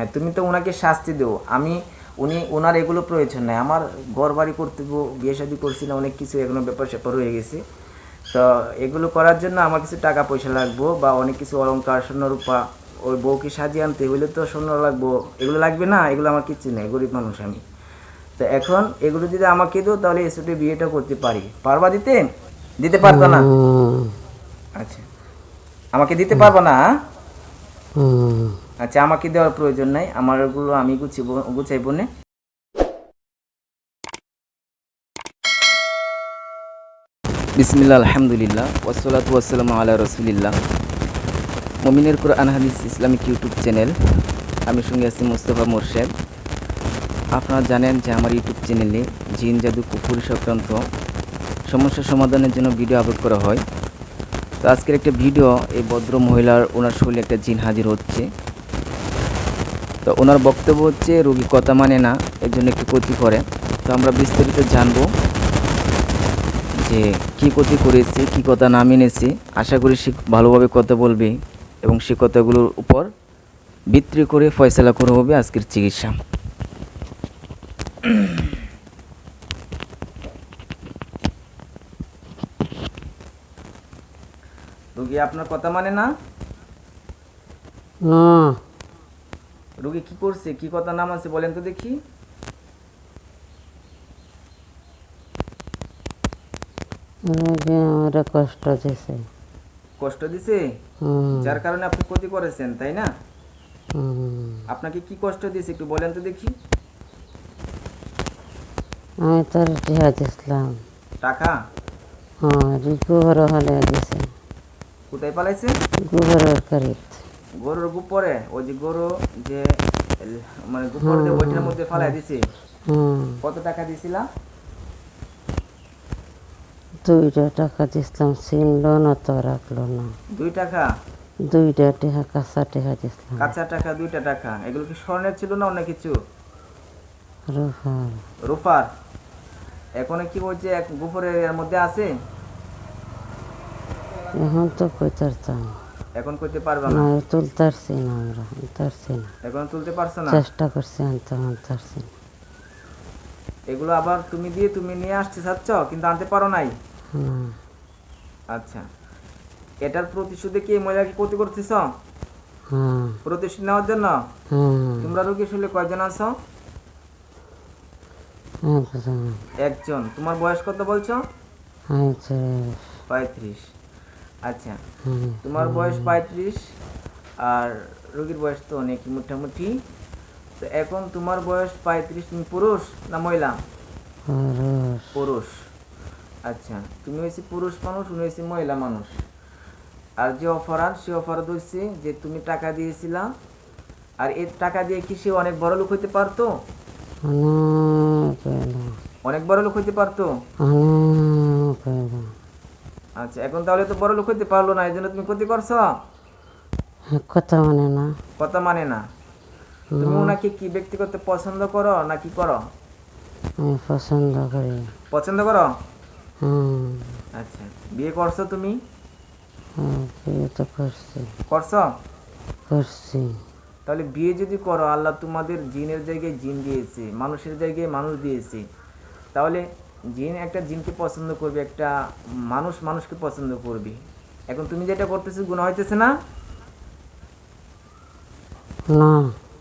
হ্যাঁ তুমি তো ওনাকে শাস্তি দেও। আমি উনি ওনার এগুলো প্রয়োজন নাই। আমার ঘর বাড়ি করতে গো, বিয়ে শাদি করছি না অনেক কিছু এগুলো ব্যাপার স্যাপার হয়ে গেছে। তো এগুলো করার জন্য আমার কিছু টাকা পয়সা লাগবো বা অনেক কিছু অলংকার স্বর্ণ রূপা ওই বউকে সাজিয়ে আনতে হইলে তো স্বর্ণ লাগবো। এগুলো লাগবে না? এগুলো আমার কিচ্ছু নেই গরিব মানুষ আমি। তো এখন এগুলো যদি আমাকে দিও তাহলে এসে বিয়েটা করতে পারি। পারবা দিতে? দিতে পারতো না? আচ্ছা। আমাকে দিতে পারব না হ্যাঁ? আচ্ছা আমাকে দেওয়ার প্রয়োজন নাই। আমার ওগুলো আমি গুছিব গুছাইবো না বিসমিল্লা আলহামদুলিল্লাহ ওসলাতু ওয়াসালাম আলা রসুলিল্লাহ। মমিনের কোরআন, হাদিস, ইসলামিক ইউটিউব চ্যানেল। আমি সঙ্গে আছি মুস্তফা মোরশেদ। আপনারা জানেন যে আমার ইউটিউব চ্যানেলে জিন, জাদু, কুকুর সংক্রান্ত সমস্যা সমাধানের জন্য ভিডিও আপলোড করা হয়। তো আজকের একটা ভিডিও, এই ভদ্র মহিলার, ওনার শরীরে একটা জিন হাজির হচ্ছে। তো ওনার বক্তব্য হচ্ছে, রোগী কথা মানে না, এর জন্য একটু ক্ষতি করে। তো আমরা বিস্তারিত জানব যে কি ক্ষতি করেছে, কি কথা না মেনেছে। আশা করি সে ভালোভাবে কথা বলবে এবং সে কথাগুলোর উপর ভিত্তি করে ফয়সলা করা হবে আজকের চিকিৎসা। রোগী, আপনার কথা মানে না? না। রোগী কি করছে কি কথা নাম আছে বলেন তো দেখি। আমার কষ্ট দিছে। কষ্ট দিছে? যার কারণে আপনি ক্ষতি করেছেন তাই না? আপনাকে কি কষ্ট দিয়েছে একটু বলেন তো দেখি। আমি তোর জিহাদ ইসলাম টাকা? হ্যাঁ গোবর হলে দিছে। কোথায় পালাইছে? গোবরের করিত গরুর গুপরে ওই যে গরু যে মানে গুপর যে ওইটার মধ্যে ফালাই দিছে হুম। কত টাকা দিছিলা দুইটা টাকা দিছিলাম ছিনলো না তো রাখল না। দুই টাকা? দুইটা টেহা কাঁচা টেহা দিছিলাম। কাঁচা টাকা দুইটা টাকা। এগুলো কি স্বর্ণের ছিল না অন্য কিছু? রুফার। রূপার এখন কি বলছে এক গুপরের এর মধ্যে আছে? এখন তো কইতারতাম। এখন করতে পারবে না? তুলতারছি না আমরা আনতারছি না। এখন তুলতে পারছ না? চেষ্টা করছি আনতে না। এগুলো আবার তুমি দিয়ে তুমি নিয়ে আসতে চাচ্ছ কিন্তু আনতে পারো নাই? আচ্ছা। এটার প্রতিশোধে কি মহিলাকে ক্ষতি করতেছ? হ্যাঁ। প্রতিশোধ নেওয়ার জন্য? হ্যাঁ। তোমরা রোগী শুনলে কয়জন আছো? একজন। তোমার বয়স কত বলছো? পঁয়ত্রিশ। আচ্ছা। তোমার বয়স পঁয়ত্রিশ আর রোগীর বয়স তো অনেক মোটামুটি। তো এখন তোমার বয়স পঁয়ত্রিশ তুমি পুরুষ না মহিলা? পুরুষ। আচ্ছা তুমি হয়েছে পুরুষ মানুষ উনি হয়েছে মহিলা মানুষ। আর যে অপরাধ সে অপরাধ হচ্ছে যে তুমি টাকা দিয়েছিলা। আর এই টাকা দিয়ে কি সে অনেক বড় লোক হইতে পারতো? অনেক বড় লোক হইতে পারতো। আচ্ছা এখন তাহলে তো বড় লোক হইতে পারল না এই জন্য তুমি ক্ষতি করছ? কথা মানে না। কথা মানে না। তুমি ওনাকে কি ব্যক্তিগত পছন্দ করো না কি করো? আমি পছন্দ করি। পছন্দ করো? হুম। আচ্ছা বিয়ে করছ তুমি? হ্যাঁ, বিয়ে তো করছি। করছ? করছি। তাহলে বিয়ে যদি করো আল্লাহ তোমাদের জিনের জায়গায় জিন দিয়েছে মানুষের জায়গায় মানুষ দিয়েছে। তাহলে জিন একটা জিনকে পছন্দ করবে একটা মানুষ মানুষকে পছন্দ করবে। এখন তুমি যেটা করতেছো গুণা হইতেছে না? না।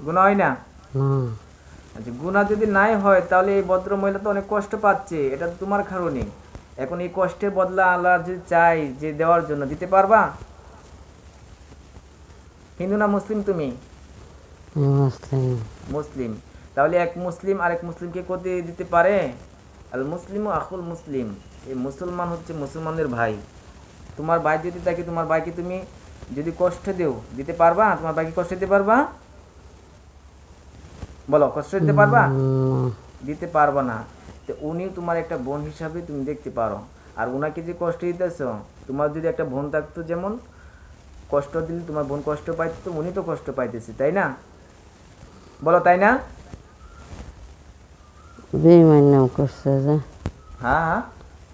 গুণা হয় না? আচ্ছা গুণা যদি নাই হয় তাহলে এই ভদ্র মহিলা তো অনেক কষ্ট পাচ্ছে এটা তোমার কারণে। এখন এই কষ্টের বদলা আল্লাহ যদি চাই যে দেওয়ার জন্য দিতে পারবা? হিন্দু না মুসলিম তুমি? মুসলিম। মুসলিম। তাহলে এক মুসলিম আরেক মুসলিমকে ক্ষতি দিতে পারে? আল মুসলিম ও আকুল মুসলিম। এই মুসলমান হচ্ছে মুসলমানদের ভাই। তোমার ভাই যদি থাকে তোমার ভাইকে তুমি যদি কষ্ট দেও দিতে পারবা? তোমার ভাইকে কষ্ট দিতে পারবা? বলো কষ্ট দিতে পারবা? দিতে পারবা না। তো উনি তোমার একটা বোন হিসাবে তুমি দেখতে পারো। আর ওনাকে যে কষ্ট দিতেছ তোমার যদি একটা বোন থাকতো যেমন কষ্ট দিলে তোমার বোন কষ্ট পাইতো উনি তো কষ্ট পাইতেছে তাই না? বলো তাই না? বেইমান্যাম করছে যে। হ্যাঁ হ্যাঁ।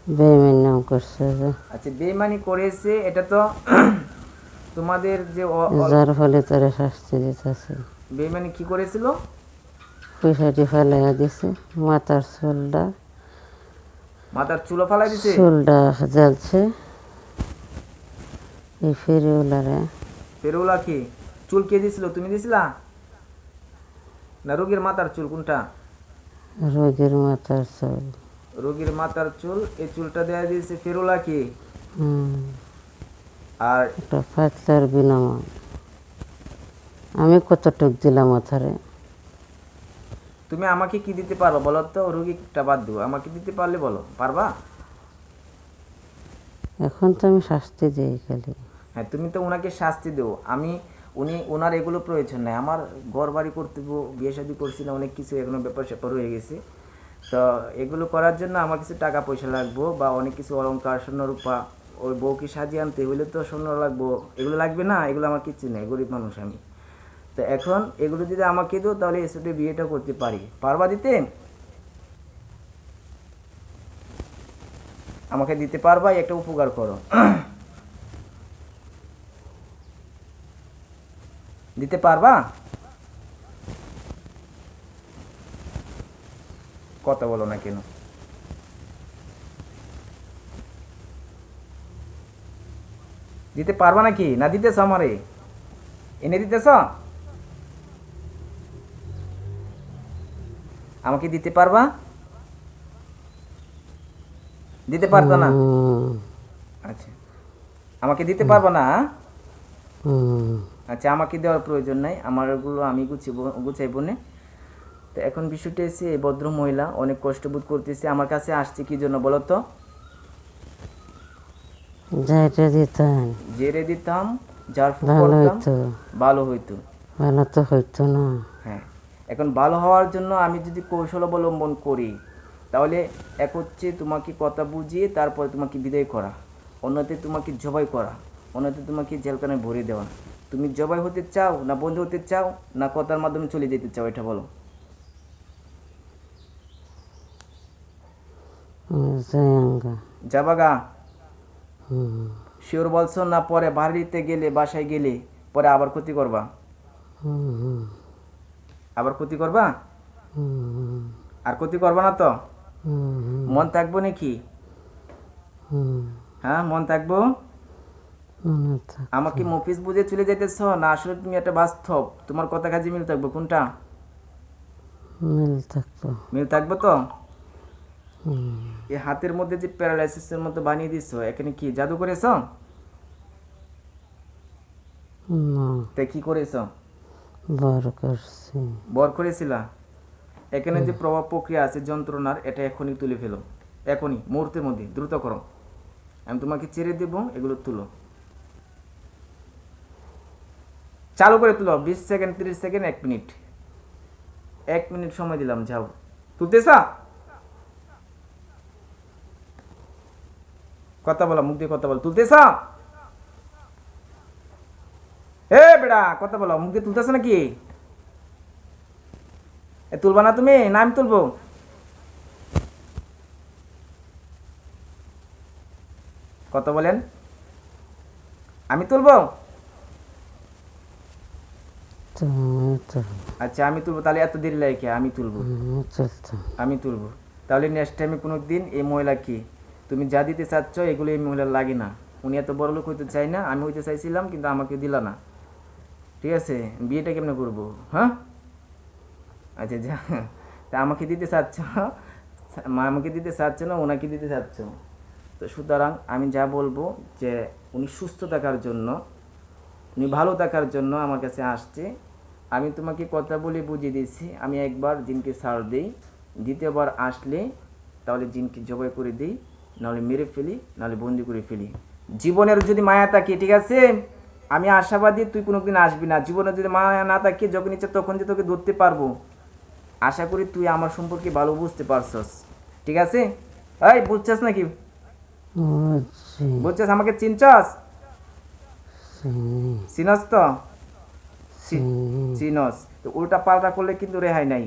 বেইমান্যাম করছে যে। আচ্ছা বেমানি করেছে এটা তো তোমাদের যে যার ফলে তোরে শাস্তি দিতেছে। বেইমানি কি করেছিল? পয়সাটি ফেলাইয়া দিছে মাথার চুলটা। মাথার চুলো ফালাই দিছে? চুলটা জ্বলছে। এই ফেরিওলারে। ফেরুলা কি? চুল কে দিছিল? তুমি দিছিলা? না রোগীর মাথার চুল কোনটা? রোগীর মাথার চুল। রোগীর মাথার চুল এই চুলটা দেয়া দিয়েছে ফেরুলা কি? আর একটা পাতলার বিনাময় আমি কতটুক দিলাম মাথারে তুমি আমাকে কি দিতে পারো বলো তো? রোগীটা বাদ দিও। আমাকে দিতে পারলে বলো। পারবা? এখন তো আমি শাস্তি দিই খালি। হ্যাঁ তুমি তো ওনাকে শাস্তি দেও। আমি উনি ওনার এগুলো প্রয়োজন নাই। আমার ঘর বাড়ি করতে বিয়ে শাদি না অনেক কিছু এখনও ব্যাপার স্যাপার হয়ে গেছে। তো এগুলো করার জন্য আমার কিছু টাকা পয়সা লাগবো বা অনেক কিছু অলংকার, স্বর্ণ রূপা, ওই বউকে সাজিয়ে আনতে হইলে তো স্বর্ণ লাগবো। এগুলো লাগবে না? এগুলো আমার কিছু নেই, গরিব মানুষ আমি। তো এখন এগুলো যদি আমাকে দিও, তাহলে এসে বিয়েটা করতে পারি। পারবা দিতে? আমাকে দিতে পারবা একটা উপকার করো। দিতে পারবা? কথা বলো না কেন? দিতে পারবা নাকি? না দিতেছ আমারে। এনে দিতেছ? আমাকে দিতে পারবা? দিতে পারতো না? আচ্ছা। আমাকে দিতে পারব না আচ্ছা আমাকে দেওয়ার প্রয়োজন নাই। আমার ওগুলো আমি গুছিব গুছাইব না। তো এখন বিষয়টা এসে এই ভদ্র মহিলা অনেক কষ্ট বোধ করতেছে। আমার কাছে আসছে কি জন্য বলো তো? যাইটা দিতেন জেরে দিতাম যার ফুল ভালো হইতো। ভালো হইতো। ভালো তো হইতো না। হ্যাঁ এখন ভালো হওয়ার জন্য আমি যদি কৌশল অবলম্বন করি তাহলে এক হচ্ছে তোমাকে কথা বুঝিয়ে তারপরে তোমাকে বিদায় করা। অন্যতে তোমাকে জবাই করা। অন্যতে তোমাকে জেলখানায় ভরে দেওয়া। তুমি জবাই হতে চাও না বন্ধু হতে চাও না কথার মাধ্যমে চলে যেতে চাও এটা বলো। যাবাগা শিওর বলছো না পরে বাড়িতে গেলে বাসায় গেলে পরে আবার ক্ষতি করবা? আবার ক্ষতি করবা? আর ক্ষতি করবা না তো? মন থাকব নাকি? হ্যাঁ মন থাকব? থাক আমাকে মফিস বুঝে চলে যেতেছ না আসলে তুমি একটা বাস্তব। তোমার কথা কাজে মিল থাকব। কোনটা? মিল থাকব। মিল থাকব তো? এই হাতের মধ্যে যে প্যারালাইসিসের মতো বানিয়ে দিছ এখানে কি জাদু করেছ? তাই কি করেছ? বড় করছি। বর করেছিলা? এখানে যে প্রভাব প্রক্রিয়া আছে যন্ত্রণার এটা এখনই তুলে ফেলো। এখনই মুহূর্তের মধ্যে দ্রুত করো। আমি তোমাকে ছেড়ে দেব এগুলো তুলো। চালু করে তুলো বিশ সেকেন্ড, তিরিশ সেকেন্ড, এক মিনিট। এক মিনিট সময় দিলাম, যাও। তুলতেছ? কথা বলা, মুখ দিয়ে কথা বল। তুলতেছ? এ বেড়া, কথা বলো, মুখ দিয়ে তুলতেছ নাকি? এ তুলবা না তুমি, না আমি তুলবো। কত বলেন। আমি তুলবো? আচ্ছা আমি তুলবো। তাহলে এত দেরি লাগে? আমি তুলবো। চলতাম আমি তুলবো। তাহলে নেক্সট টাইমে কোনো দিন এই মহিলা কি? তুমি যা দিতে চাচ্ছ এগুলো এই মহিলার লাগে না। উনি এত বড় লোক হইতে চাই না। আমি হইতে চাইছিলাম কিন্তু আমাকে দিলা না। ঠিক আছে? বিয়েটা কেমনে করব? হ্যাঁ? আচ্ছা যা। তা আমাকে দিতে চাচ্ছ? মা আমাকে দিতে চাচ্ছ না ওনাকে দিতে চাচ্ছ? তো সুতরাং আমি যা বলব যে উনি সুস্থ থাকার জন্য উনি ভালো থাকার জন্য আমার কাছে আসছে। আমি তোমাকে কথা বলে বুঝিয়ে দিয়েছি। আমি একবার জিনকে ছাড় দিই দ্বিতীয়বার আসলে তাহলে জিনকে জবাই করে দিই নাহলে মেরে ফেলি নাহলে বন্দি করে ফেলি। জীবনের যদি মায়া থাকে ঠিক আছে? আমি আশাবাদী তুই কোনোদিন আসবি না। জীবনে যদি মায়া না থাকে যখন ইচ্ছে তখন যে তোকে ধরতে পারব। আশা করি তুই আমার সম্পর্কে ভালো বুঝতে পারছস। ঠিক আছে? এই বুঝছস নাকি? বুঝছি। বুঝছস? আমাকে চিনছস? চিনি চিনস তো? চিনস। তো উল্টা পাল্টা করলে কিন্তু রেহাই নাই।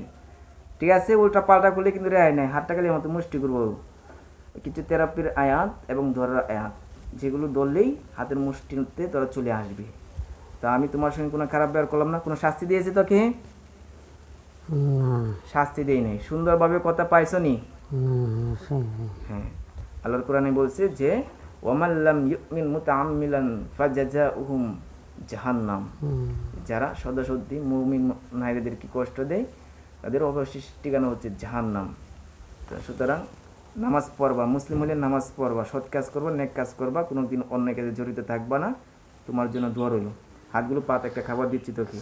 ঠিক আছে উল্টা পাল্টা করলে কিন্তু রেহাই নাই। হাতটা গেলে মতো মুষ্টি করব। কিছু থেরাপির আয়াত এবং ধরার আয়াত যেগুলো ধরলেই হাতের মুষ্টিতে তোরা চলে আসবি। তা আমি তোমার সঙ্গে কোনো খারাপ ব্যবহার করলাম না। কোনো শাস্তি দিয়েছি তোকে? শাস্তি দেই নাই। সুন্দরভাবে কথা পাইছো নি? হ্যাঁ। আল্লাহর কোরআনে বলছে যে ওয়ামাল্লাম ইউমিন মুতাআম্মিলান ফাজাজাউহুম জাহান্নাম। যারা সদাসদ্ধি মুমিন নারীদেরকে কষ্ট দেয়? তাদের অবশেষ ঠিকানা হচ্ছে জাহান্নাম। তো সুতরাং নামাজ পড়বা মুসলিম হলে নামাজ পড়বা সৎ কাজ করবা নেক কাজ করবা কোনো দিন অন্য কাজে জড়িত থাকবা না। তোমার জন্য দোয়া রইল। হাতগুলো পাত একটা খাবার দিচ্ছি তোকে।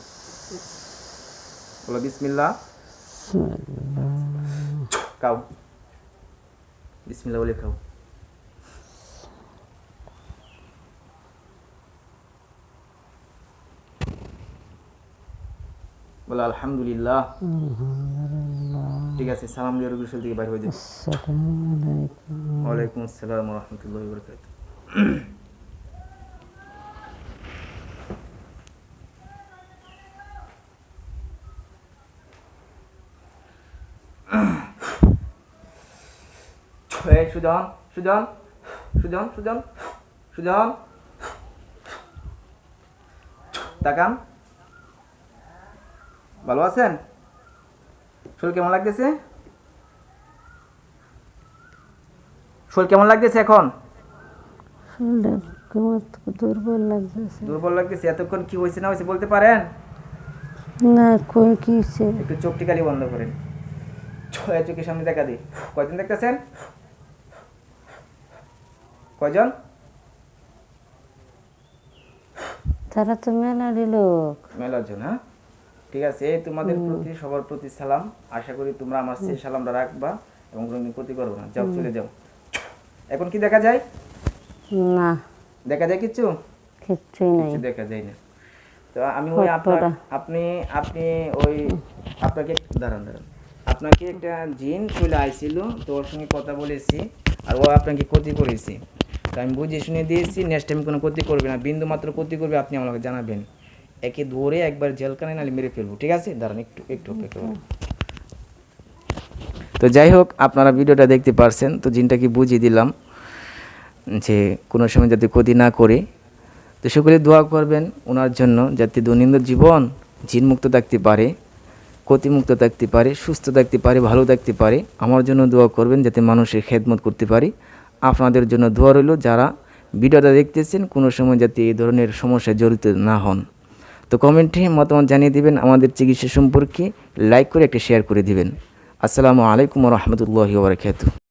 বলো বিসমিল্লা খাও। বিসমিল্লা বলে খাও। বলো আলহামদুলিল্লাহ। ঠিক আছে সালাম দিয়ে রবিশাল থেকে বাইর হয়ে যাবে ওয়ালাইকুম আসসালাম রহমতুল্লাহ বরকাত সুজন সুজন সুজন সুজন সুজন। তাকান। ভালো আছেন? শরীর কেমন লাগতেছে? শরীর কেমন লাগতেছে এখন? দুর্বল লাগতেছে। দুর্বল লাগতেছে এতক্ষণ কি হয়েছে না হয়েছে বলতে পারেন? না কই কি হইছে? একটু চোখটি বন্ধ করেন। ছয় চোখের সামনে দেখা দিই। কয়জন দেখতেছেন? কয়জন? তারা তো মেলারই লোক। মেলাজন হ্যাঁ? ঠিক আছে? তোমাদের প্রতি সবার প্রতি সালাম। আশা করি তোমরা আমার সেই সালামটা রাখবা এবং কোনোদিন ক্ষতি করব না। যাও চলে যাও। এখন কি দেখা যায়? না। দেখা যায় কিচ্ছু? কিচ্ছুই নাই। কিছু দেখা যায় না। তো আমি ওই আপনার আপনি আপনি ওই আপনাকে দাঁড়ান দাঁড়ান। আপনাকে একটা জিন চলে আইছিল তো ওর সঙ্গে কথা বলেছি আর ও আপনাকে ক্ষতি করেছি। তো আমি বুঝিয়ে শুনে দিয়েছি নেক্সট টাইম কোনো ক্ষতি করবে না। বিন্দু মাত্র ক্ষতি করবে আপনি আমাকে জানাবেন। একে ধরে একবার জেলখানে নালে মেরে ফেলব ঠিক আছে? দাঁড়ান একটু একটু অপেক্ষা করুন। তো যাই হোক আপনারা ভিডিওটা দেখতে পারছেন। তো জিনটা কি বুঝিয়ে দিলাম যে কোনো সময় যাতে ক্ষতি না করে। তো সকলে দোয়া করবেন ওনার জন্য যাতে দৈনন্দিন জীবন জিনমুক্ত থাকতে পারে ক্ষতিমুক্ত থাকতে পারে সুস্থ থাকতে পারে ভালো থাকতে পারে। আমার জন্য দোয়া করবেন যাতে মানুষের খেদমত করতে পারি। আপনাদের জন্য দোয়া রইল যারা ভিডিওটা দেখতেছেন কোনো সময় যাতে এই ধরনের সমস্যায় জড়িত না হন। তো কমেন্টে মতামত জানিয়ে দিবেন, আমাদের চিকিৎসা সম্পর্কে লাইক করে একটা শেয়ার করে দিবেন। আসসালামু আলাইকুম রহমতুল্লাহ বারকাতুহ।